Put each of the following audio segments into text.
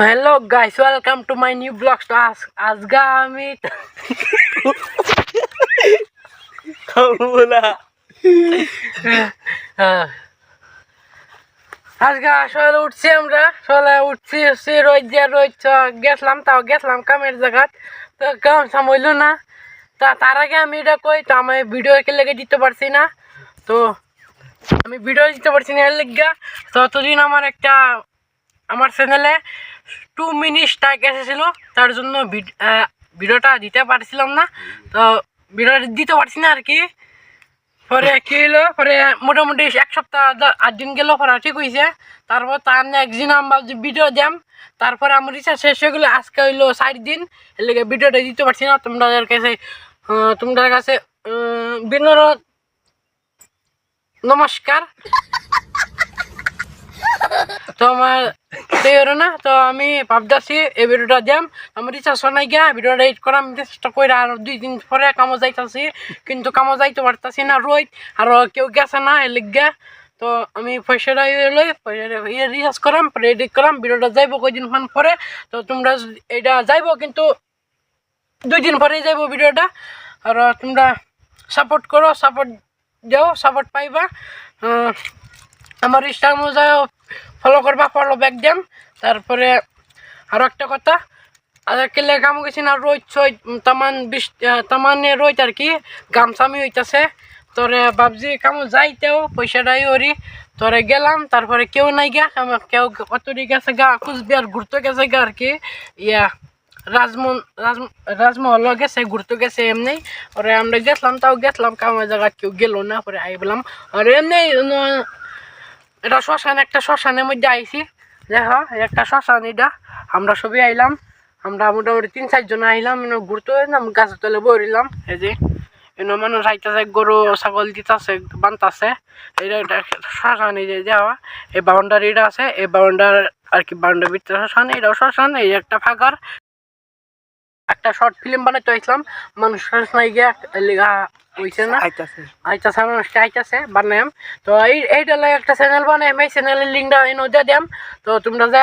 Hello guys welcome to my new blog আজ আজকে আমি আজকে আসলে উঠছি আমরা। সকালে উঠছি উঠছি রোজ দিয়ে রোজ গেছিলাম তাও গেছিলাম কামের জায়গাত। তো কাম সাম হইল না। তা তার আগে আমি এটা কই তো আমি ভিডিও কে লেগে দিতে পারছি না। তো আমি ভিডিও দিতে পারছি না এর লেগা। ততদিন আমার একটা আমার চ্যানেলে টু মিনিট টাইক এসেছিল, তার জন্য ভিড- ভিডিওটা দিতে পারছিলাম না। তো ভিডিওটা দিতে পারছি না আর কি। পরে কি হলো, পরে মোটামুটি এক সপ্তাহ আট দিন গেল, পরে ঠিক হয়েছে তারপর তার একদিন আমরা ভিডিও দিলাম তারপরে আমার রিচার্জ শেষ হয়ে গেলো, আজকে হইল ষাট দিন। এর ভিডিওটা দিতে পারছি না, তোমাদের কাছে তোমাদের কাছে বিনোদ, নমস্কার। তো আমার সেই হলো না, তো আমি ভাবতেছি এই ভিডিওটা দিয়াম। আমার রিচার্জ নাই গিয়া ভিডিওটা এডিট করাম চেষ্টা করে আর দুই দিন পরে কামো যাইতাছি, কিন্তু কামো যাইতে পারতাছি না রোজ আর কেউ গেছে না এর লিগা। তো আমি পয়সাটা লই পয়সাটা ইয়ে রিচার্জ করাম, পরে এডিট করাম, ভিডিওটা যাইব কয়দিন মান পরে। তো তোমরা এটা যাইব, কিন্তু দুই দিন পরেই যাইব ভিডিওটা। আর তোমরা সাপোর্ট করো সাপোর্ট দাও সাপোর্ট পাইবা। আমার ইনস্টাগ্রামে যাও। ফলো করবা ফলো ব্যাক দেন তারপরে আরও একটা কথা, আজকে কাম গেছি না রোজ ছয় তামান বিশ তামানে রোজ আর কি, গামছামি হইতাছে। তোরে ভাবছি কামো যাইতেও, পয়সাটাই ওরি। তোরে গেলাম, তারপরে কেউ নাই গা আমার কেউ কতটি গেছে গা, কুচবিহার ঘুরতে গেছে গা আর কি। ইয়া রাজমোহন রাজ রাজমহল গেছে, ঘুরতে গেছে এমনি। ওরে আমরা গেছিলাম, তাও গেছিলাম কামের জায়গা কেউ গেল না, পরে আইবলাম আর এমনি এটা শ্মশান, একটা শ্মশানের মধ্যে আইছি। দেখো একটা শ্মশান এটা। আমরা সবই আইলাম। আমরা মোটামুটি তিন চারজন আইলাম, এনে ঘুরতে এলাম, গাছের তলে বইলাম এই যে, এনে মানুষ আইতাছে, গরু, ছাগল দিতাছে, বানতাছে। এটা এটা শ্মশান, এই যে যাওয়া এই বাউন্ডারিটা আছে। এই বাউন্ডার আর কি বাউন্ডারি ভিতরে শ্মশান, এটাও শ্মশান, এই একটা ফাঁকার। একটা শর্ট ফিল্ম বানাইতে হয়েছিলাম মানুষ নাই গিয়া লেগা না? আইতাছে। আইতাছে মানুষটা আইতাছে বানাম তো এই এইটা লাগে একটা চ্যানেল বানাম এই চ্যানেলের লিঙ্কটা এনে দিয়ে তো তোমরা যা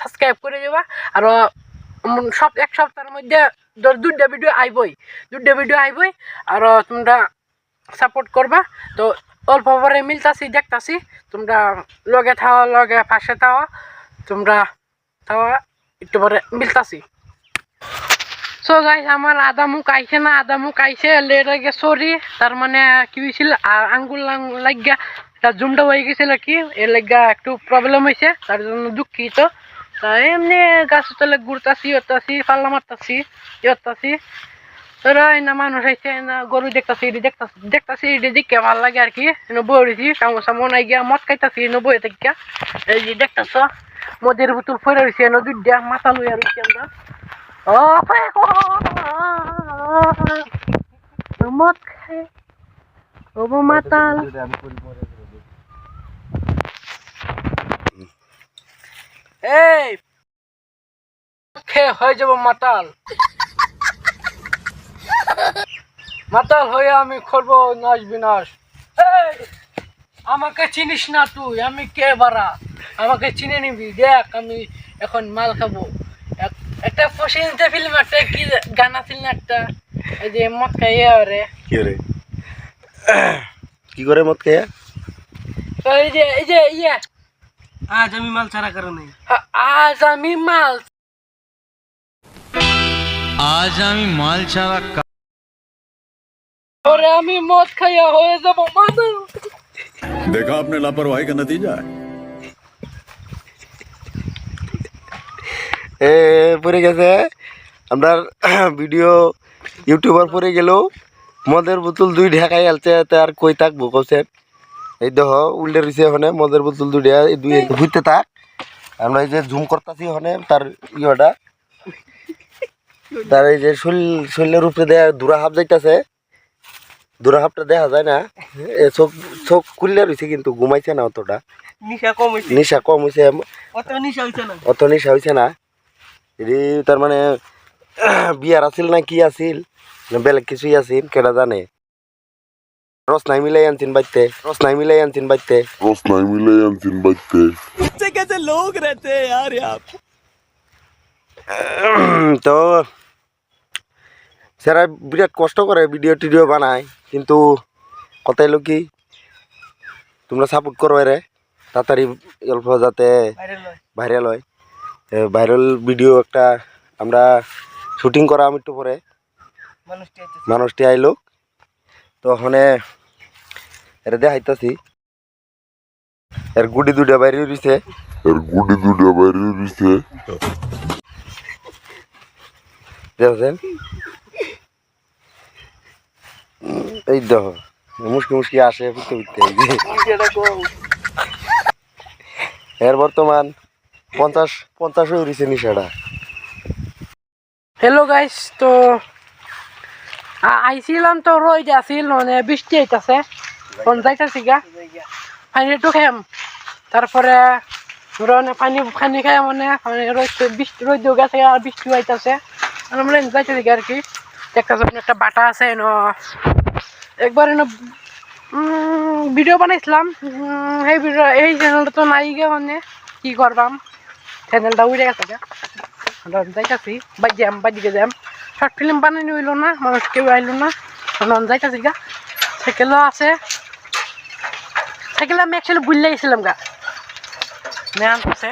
সাবস্ক্রাইব করে দেবা। আর সব এক সপ্তাহের মধ্যে দুইটা ভিডিও আইবই। দুইটা ভিডিও আইবই। আর তোমরা সাপোর্ট করবা। তো অল্প পরে মিলতাছি দেখতাছি। তোমরা লগে থাও লগে পাশে থাও। তোমরা থাও একটু পরে মিলতাছি। সো গাইস আমার আদা মুখ আইছে না আদা মুখ আইছে লেট গেছে সরি তার মানে কি হয়েছিল আঙ্গুল লাগিয়া এটা জুমটা হয়ে গেছিল কি, এর লাগা একটু প্রবলেম হয়েছে তার জন্য দুঃখিত। তা এমনি গাছ তলে ঘুরতাছি হতাছি পাল্লা মারতাছি ইয়তাছি তোরা না মানুষ আইছে না গরু দেখতাছি এটি দেখতাছি দেখতাছি এটি দেখে ভালো লাগে আর কি। এনে বইছি কামো সামো নাই গিয়া, মদ খাইতাছি, এনে বই থেকে এই যে দেখতাছ, মদের বোতল ফেরে রয়েছে এনে দুইটা মাথা লইয়া রয়েছে আমরা। মাতাল হয়ে যাব মাতাল। মাতাল হয়ে আমি করব নাচ বিনাশ। আমাকে চিনিস না তুই, আমি কে বারা? আমাকে চিনে নিবি, দেখ আমি এখন মাল খাব। একটা ফসিনতে ফিল্ম একটা কি গান আছিল না একটা এই যে মদ খাইয়ে রে কি করে কি করে মত খেয়া তো এই যে এই যে ইয়ে আজ আমি মাল ছাড়া কারণে আ- আজ আমি মাল আজ আমি মাল ছাড়া কা- পরে আমি মদ খাইয়া হয়ে যাবো মাতাল देखा आपने लापरवाही का नतीजा है পড়ে গেছে। আপনার ভিডিও ইউটিউবার পরে গেল মদের বোতল দুই ঢাকাই আলছে তে আর কই থাকব কছেন এই দেখ উল্টে রয়েছে ওখানে মদের বোতল দুই দুই ঘুরতে থাক। আমরা এই যে জুম করতেছি ওখানে তার ইয়েটা। তার এই যে শরীর শরীরের উপরে দেয়া দুরা হাফ যাইতাছে। দুরা হাফটা দেখা যায় না। এ চোখ চোখ খুললে রয়েছে কিন্তু ঘুমাইছে না অতটা। নিশা কম হয়েছে নিশা কম হয়েছে অত নিশা হয়েছে না। অত নিশা হয়েছে না। এটি তার মানে বিয়ার আছিল না কি আছিল না বেলেগ কিছুই আছিল কেটা জানে রস নাই মিলাই আনছিন বাইতে রস নাই মিলাই আনছিন বাইতে Rosna Emilia Antin Baite. कैसे लोग रहते हैं यार यहाँ তো সেরা বিরাট কষ্ট করে ভিডিও টিডিও বানায় কিন্তু কথা এলো কি তোমরা সাপোর্ট করো রে তাড়াতাড়ি অল্প যাতে ভাইরাল হয় ভাইরাল ভিডিও একটা আমরা শুটিং করা আমি একটু পরে। মানুষটি আইলো। তো ওখানে এটা দেখাইতাছি। এর গুডি দুটা বাইরে রইছে এর গুটি দুটো বাইরে রয়েছে দেখছেন? এই দেখো মুশকি মুশকি আসে ফুটতে ফুটতে। এর বর্তমান পঞ্চাশ পঞ্চাশ রয়েছে নিশাটা। হ্যালো গাইস তো আইছিলাম তো রোদ আসিল মানে বৃষ্টি আইতাছে। যাইতাছি গা। পানি একটু খাইম তারপরে পানি পানি খাই মানে মানে রোদ বৃষ্টি রোদ গেছে আর বৃষ্টি আইতাছে। আমরা যাইতেছি আর কি দেখতেছ একটা বাটা আছে এনো একবার এনো ভিডিও বানাইছিলাম। সেই ভিডিও এই চ্যানেলটা তো নাই গে মানে। কি করবাম চ্যানেলটা উড়ে গেছে আমরা যাইতাছি বাদ বাজিকে যাম শর্ট ফিল্ম বানানি হইল না, মানুষ কেউ আইল না। আমরা যাইতাছি গা। সাইকেলও আছে। সাইকেল আমি অ্যাকচুয়ালি বুঝলে গেছিলাম গা। মেয়ান আছে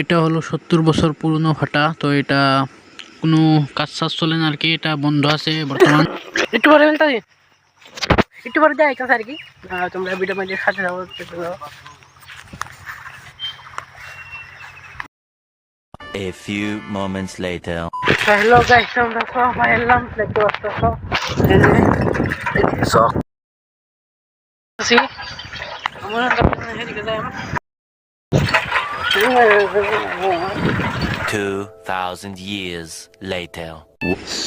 এটা হলো সত্তর বছর পুরনো ভাটা তো এটা কোনো কাজ সাজ চলে না আর কি এটা বন্ধ আছে বর্তমান একটু পরে বলতে একটু পরে যাই কাছে আর কি তোমরা ভিডিও মাঝে সাথে যাব। A few moments later. Hello guys আমরা সবাই এলাম দেখতে পাচ্ছ আমরা 2,000 years later.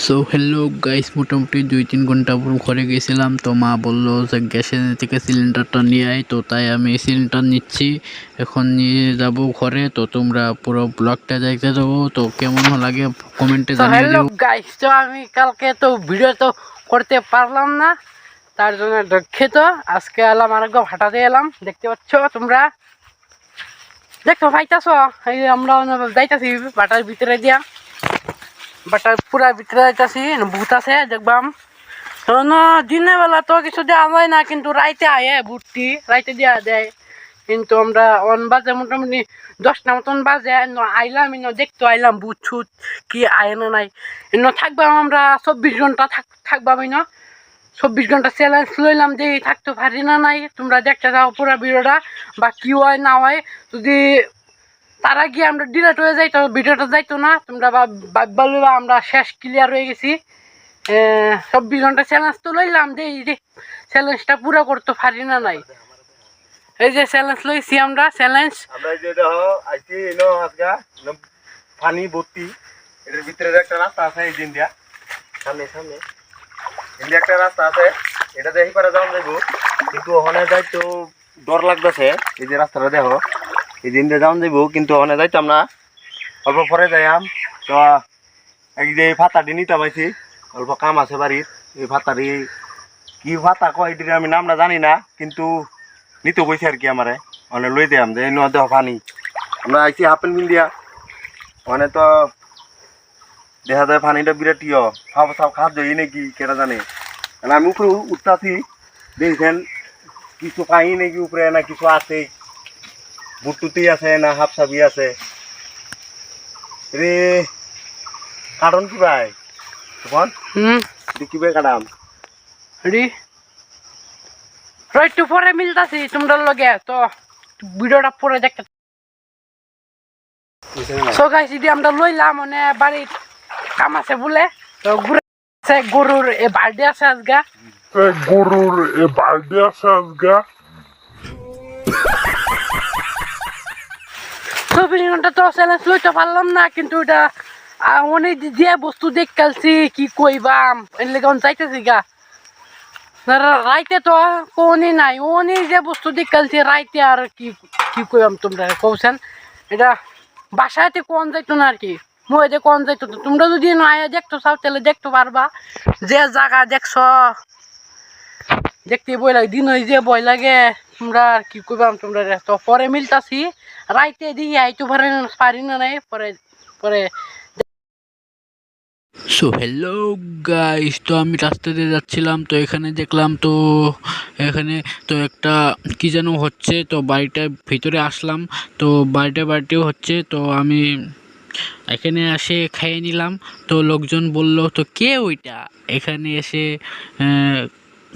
So hello guys মোটামুটি দুই তিন ঘণ্টা পুরো ঘরে গেছিলাম। তো মা বলল যে গ্যাসের থেকে সিলিন্ডারটা নিয়ে আয়। তো তাই আমি সিলিন্ডার নিচ্ছি। এখন নিয়ে যাব ঘরে। তো তোমরা পুরো ব্লগটা দেখতে যাব তো কেমন লাগে কমেন্টে জানিয়ে দিও। গাইস তো আমি কালকে তো ভিডিও তো করতে পারলাম না। তার জন্য দুঃখিত। আজকে এলাম আর একবার ভাটাতে এলাম। দেখতে পাচ্ছ তোমরা? দেখো, পাইতাছ? এই আমরা যাইতাছি, বাটার ভিতরে দিয়া। বাটার পুরা ভিতরে যাইতাছি ভূত আছে, দেখবাম। দিনের বেলা তো কিছু দেওয়া যায় না, কিন্তু রাইতে আয়ে ভুটটি রাইতে দেওয়া দেয়। কিন্তু আমরা অন বাজে মোটামুটি দশটা মতন বাজে আইলাম ইন দেখতে আইলাম বুট ছুট কি আয় না নাই। ইন থাকবাম আমরা চব্বিশ ঘণ্টা থাক থাকবাম ইন চব্বিশ ঘণ্টা চ্যালেঞ্জ লইলাম যে থাকতে পারি না নাই। তোমরা দেখতে যাও পুরা ভিডিওটা। বা কি হয়, না হয়, যদি তারা গিয়ে আমরা ডিলেট হয়ে যাইতো ভিডিওটা যাইতো না। তোমরা ভাববা লইবা আমরা শেষ ক্লিয়ার হয়ে গেছি। চব্বিশ ঘণ্টা চ্যালেঞ্জ তো লইলাম, যে এই যে চ্যালেঞ্জটা পুরো করতে পারি না নাই। এই যে চ্যালেঞ্জ লইছি আমরা চ্যালেঞ্জ আমরা যে দেখো, আইছি পানি ভর্তি এটার ভিতরে একটা রাস্তা আছে, এই দিন দিয়া সামনে সামনে। এমনি একটা রাস্তা আছে, এটা দেখি পারে যাওয়া যাইব। কিন্তু ওখানে যাইতো ডর লাগতেছে। এই যে রাস্তাটা দেখো, এই দিন দিয়ে যাইব, কিন্তু ওখানে যাইতাম না। অল্প পরে যাইয়াম, তো এই যে ফাতাটি নিতে পাইছি, অল্প কাম আছে বাড়ির। এই ফাতাটি কি ফাতা কয় এটির আমি নামটা জানি না, কিন্তু নিতে কইছে আর কি আমারে। মানে লই দিয়াম, যে নয় দেহ পানি। আমরা আইছি হাফ প্যান্ট পিন্দিয়া মানে তো দেখা যায় পানিটা বিরাট ইয়। সব সব খাদ্য নাকি কেটা জানে। মানে আমি উপরে উঠতাছি, দেখছেন কিছু পাই নাকি উপরে না কিছু আছে বুটুতি আছে না হাফ সাবি আছে? রে কারণ কি ভাই? তখন ভাই কাটাম রেডি একটু পরে মিলতাছি তোমরা লগে তো ভিডিওটা পরে দেখতে সো গাইস যদি আমরা লইলাম মানে বাড়ির কাম আছে বলে তো ঘুরে গরুর এ বার্থডে আছে আজগা। গরুর বার্থডে আছে ঘণ্টা তো চ্যালেঞ্জ লইতে পারলাম না, কিন্তু এটা উনি যে বস্তু দেখ কালছি, কি কইবাম এর লেগে চাইতেছি গা। রাইতে তো কোনই নাই উনি যে বস্তু দেখ কালছি, রাইতে আর কি কি কইবাম তোমরা কৌছেন এটা বাসাতে কোন যাইতো না আর কি, মই কোন যাইতো। তোমরা যদি না দেখতো চাও, তাহলে দেখতে পারবা। যে জায়গা দেখছ দেখতে বই লাগে, দিন হয়ে যে বই লাগে। তোমরা আর কি কইবাম তোমরা তো পরে মিলতাছি। রাইতে দিই আইতো পারে পারি না নাই পরে পরে সো হ্যালো গাইস তো আমি রাস্তা দিয়ে যাচ্ছিলাম, তো এখানে দেখলাম তো, এখানে তো একটা, কি যেন হচ্ছে, তো বাড়িটার ভিতরে আসলাম। তো বাড়িটা বাড়িতেও হচ্ছে, তো আমি এখানে এসে খেয়ে নিলাম। তো লোকজন বলল, তো কে ওইটা? এখানে এসে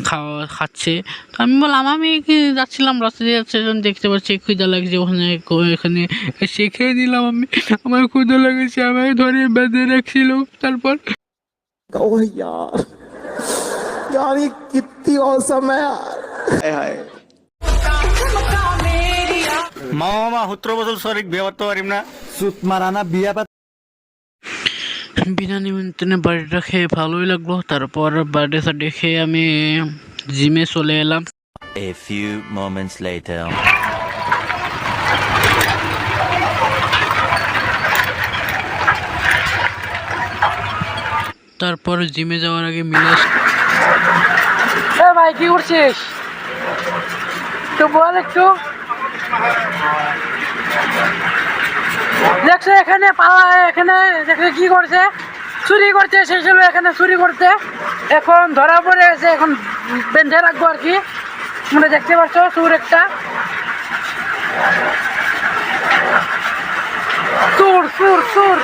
খাওয়া খাচ্ছে। তো আমি বললাম আমি কি যাচ্ছিলাম রাস্তা দিয়ে? যাচ্ছে যখন দেখতে পাচ্ছি ক্ষুদা লাগছে ওখানে এখানে। এসে খেয়ে নিলাম আমি। আমার ক্ষুদা লেগেছে আমাকে ধরে বেঁধে রাখছিল। তারপর মামা মামা সূত্র বছর সরিক বিয়ে করতে পারিম না। বিনা নিমন্ত্রণে বাড়িটা খেয়ে ভালোই লাগল। তারপর বার্থডে সার্থডে খেয়ে আমি জিমে চলে এলাম। A few moments later. তারপর জিমে যাওয়ার আগে মিলাস এ ভাই কি করছিস? তো বল একটু। দেখছ এখানে পালা, এখানে দেখছ কি করছে? চুরি করছে সে ছিল এখানে চুরি করতে। এখন ধরা পড়ে গেছে, এখন বেঁধে রাখব আর কি। তোমরা দেখতে পাচ্ছ চুর একটা। চুর চুর চুর।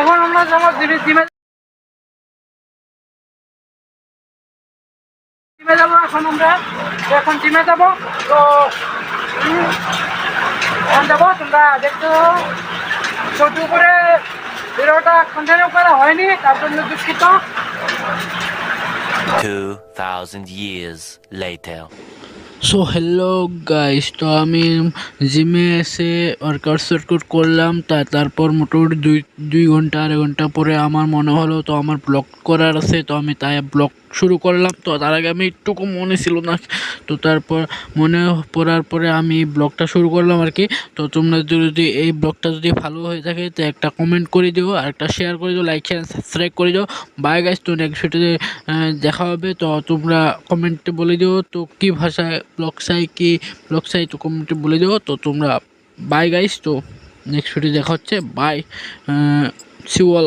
এখন আমরা যাব এখন জিমে যাব। তো এখন যাব তোমরা দেখতে ছোট করে ভিডিওটা কন্টিনিউ করা হয়নি তার দুঃখিত। 2,000 years later. So hello guys তো আমি জিমে এসে ওয়ার্কআউট সার্কআউট করলাম। তা তারপর মোটামুটি দুই দুই ঘণ্টা, আড়াই ঘণ্টা পরে আমার মনে হলো তো আমার ব্লগ করার আছে। তো আমি তাই ব্লগ শুরু করলাম। তো তার আগে আমি একটুকু মনে ছিল না। তো তারপর মনে পড়ার পরে আমি ব্লগটা শুরু করলাম আর কি। তো তোমরা যদি এই ব্লগটা যদি ভালো হয়ে থাকে, তো একটা কমেন্ট করে দিও আর একটা শেয়ার করে দিও লাইক শেয়ার সাবস্ক্রাইব করে দিও। বাই গাইস তো নেক্সট ভিডিওতে দেখা হবে। তো তোমরা কমেন্টে বলে দিও তো কী ভাষায় ব্লগ চাই কি ব্লগ চাই তো কমেন্টে বলে দিও। তো তোমরা বাই গাইস তো নেক্সট ভিডিও দেখা হচ্ছে। By C all